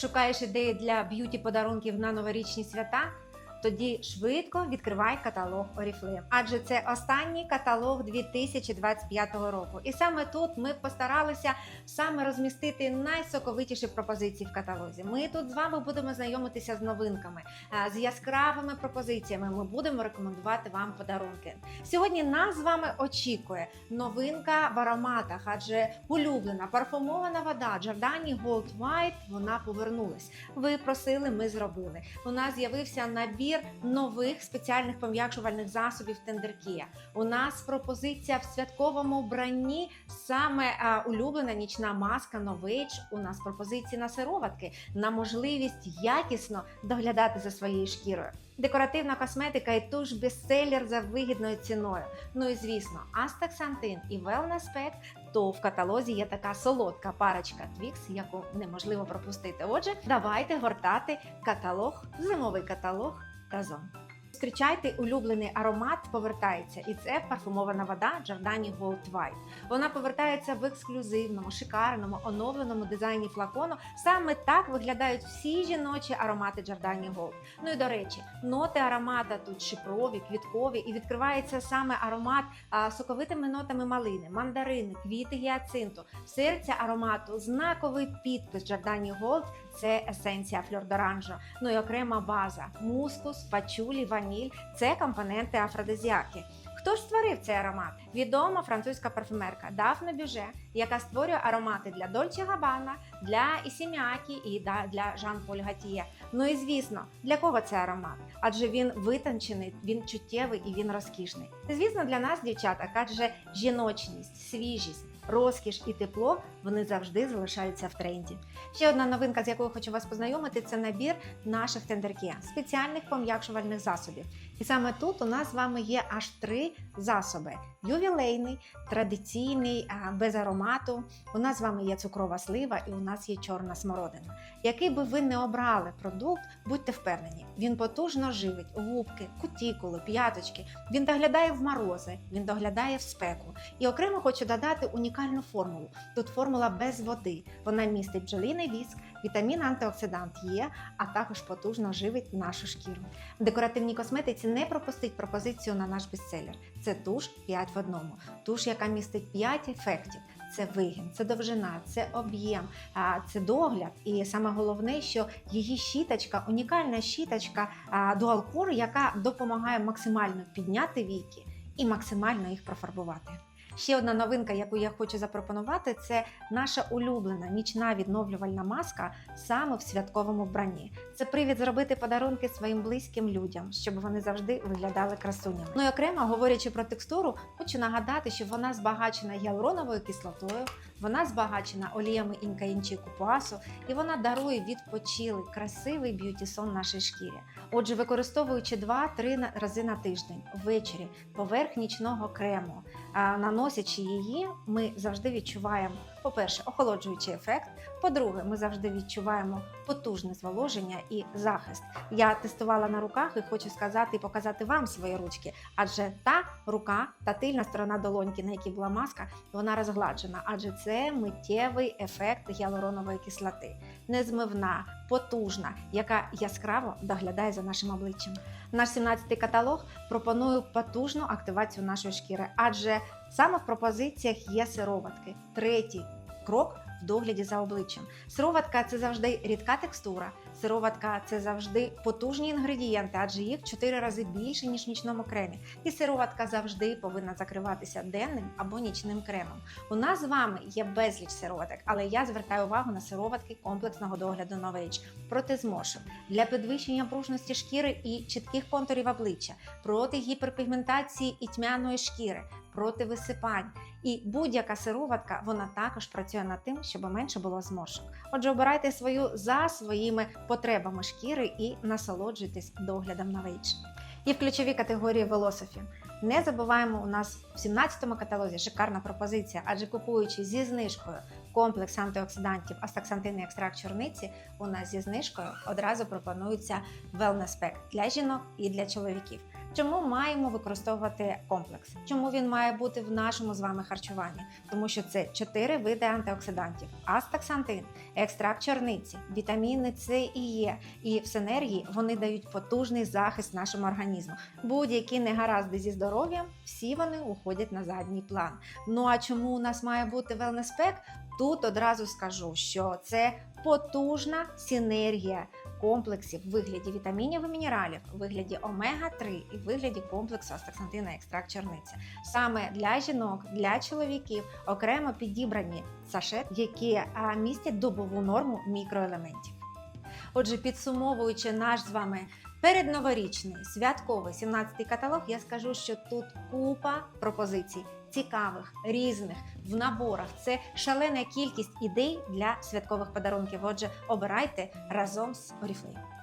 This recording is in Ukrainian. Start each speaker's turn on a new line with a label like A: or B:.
A: Шукаєш ідеї для б'юті подарунків на новорічні свята? Тоді швидко відкривай каталог Oriflame. Адже це останній каталог 2025 року. І саме тут ми постаралися саме розмістити найсоковитіші пропозиції в каталозі. Ми тут з вами будемо знайомитися з новинками, з яскравими пропозиціями. Ми будемо рекомендувати вам подарунки. Сьогодні нас з вами очікує новинка в ароматах, адже улюблена парфумована вода Giordani Gold White, вона повернулась. Ви просили, ми зробили. У нас з'явився набір нових спеціальних пом'якшувальних засобів Тендеркія. У нас пропозиція в святковому вбранні саме а, улюблена нічна маска Novage. У нас пропозиції на сироватки на можливість якісно доглядати за своєю шкірою. Декоративна косметика і туш бестселер за вигідною ціною. Ну і звісно, Астаксантин і Pack, то в каталозі є така солодка парочка Twix, яку неможливо пропустити. Отже, давайте гортати каталог, зимовий каталог разом. Зустрічайте улюблений аромат повертається, і це парфумована вода Giordani Gold White. Вона повертається в ексклюзивному, шикарному, оновленому дизайні флакону. Саме так виглядають всі жіночі аромати Giordani Gold. Ну і до речі, ноти аромата тут шипрові, квіткові, і відкривається саме аромат а, соковитими нотами малини, мандарини, квіти гіацинту. Серця аромату знаковий підпис Giordani Gold – це есенція фльордоранжо. Ну і окрема база мускус, пачулі, ваніль це компоненти афродизіаки. Хто ж створив цей аромат? Відома французька парфюмерка Дафне Бюже, яка створює аромати для Дольче Габана, для Ісіміакі і для Жан Поль Гатіє. Ну і звісно, для кого це аромат? Адже він витончений, він чуттєвий і він розкішний. Звісно, для нас, дівчата, адже жіночність, свіжість. Розкіш і тепло вони завжди залишаються в тренді. Ще одна новинка, з якою хочу вас познайомити, це набір наших тендеркія, спеціальних пом'якшувальних засобів. І саме тут у нас з вами є аж три засоби: ювілейний, традиційний, без аромату. У нас з вами є цукрова слива і у нас є чорна смородина. Який би ви не обрали продукт, будьте впевнені, він потужно живить губки, кутікули, п'яточки. Він доглядає в морози, він доглядає в спеку. І окремо хочу додати унікальну формулу. Тут формула без води. Вона містить бджолиний віск, вітамін антиоксидант Є, а також потужно живить нашу шкіру. В декоративній косметиці не пропустить пропозицію на наш бестселер. Це туш 5 в одному. Туш, яка містить 5 ефектів. Це вигін, це довжина, це об'єм, це догляд. І саме головне, що її щіточка, унікальна щіточка Dual яка допомагає максимально підняти віки і максимально їх профарбувати. Ще одна новинка, яку я хочу запропонувати, це наша улюблена нічна відновлювальна маска саме в святковому вбранні. Це привід зробити подарунки своїм близьким людям, щоб вони завжди виглядали красунями. Ну і окремо говорячи про текстуру, хочу нагадати, що вона збагачена гіалуроновою кислотою, вона збагачена оліями інкаїнчі купуасу, і вона дарує відпочилий, красивий б'юті-сон нашій шкірі. Отже, використовуючи 2-3 рази на тиждень ввечері поверх нічного крему, а, наносячи її, ми завжди відчуваємо, по-перше, охолоджуючий ефект. По-друге, ми завжди відчуваємо потужне зволоження і захист. Я тестувала на руках і хочу сказати і показати вам свої ручки, адже та рука, та тильна сторона долоньки, на якій була маска, вона розгладжена, адже це миттєвий ефект гіалуронової кислоти, незмивна, потужна, яка яскраво доглядає за нашим обличчям. Наш 17-й каталог пропонує потужну активацію нашої шкіри, адже саме в пропозиціях є сироватки. Третій крок в догляді за обличчям. Сироватка це завжди рідка текстура. Сироватка це завжди потужні інгредієнти, адже їх в 4 рази більше, ніж в нічному кремі. І сироватка завжди повинна закриватися денним або нічним кремом. У нас з вами є безліч сироваток, але я звертаю увагу на сироватки комплексного догляду Novage проти зморшок, для підвищення пружності шкіри і чітких контурів обличчя, проти гіперпігментації і тьмяної шкіри, проти висипань. І будь-яка сироватка вона також працює над тим, щоб менше було зморшок. Отже, обирайте свою за своїми потребами шкіри і насолоджуйтесь доглядом на вейдж. І в ключовій категорії Velocity. Не забуваємо, у нас в 17-му каталозі шикарна пропозиція, адже купуючи зі знижкою комплекс антиоксидантів астаксантинний екстракт чорниці, у нас зі знижкою одразу пропонується Wellness Pack для жінок і для чоловіків. Чому маємо використовувати комплекс? Чому він має бути в нашому з вами харчуванні? Тому що це чотири види антиоксидантів: астаксантин, екстракт чорниці, вітаміни С і Е. І в синергії вони дають потужний захист нашому організму. Будь-які негаразди зі здоров'ям, всі вони уходять на задній план. Ну а чому у нас має бути pack? Тут одразу скажу, що це потужна синергія комплексів в вигляді вітамінів і мінералів, в вигляді омега-3 і в вигляді комплексу астаксантина екстракт чорниці. Саме для жінок, для чоловіків окремо підібрані сашет, які містять добову норму мікроелементів. Отже, підсумовуючи наш з вами передноворічний святковий 17-й каталог, я скажу, що тут купа пропозицій. Цікавих, різних в наборах це шалена кількість ідей для святкових подарунків. Отже, обирайте разом з Oriflame.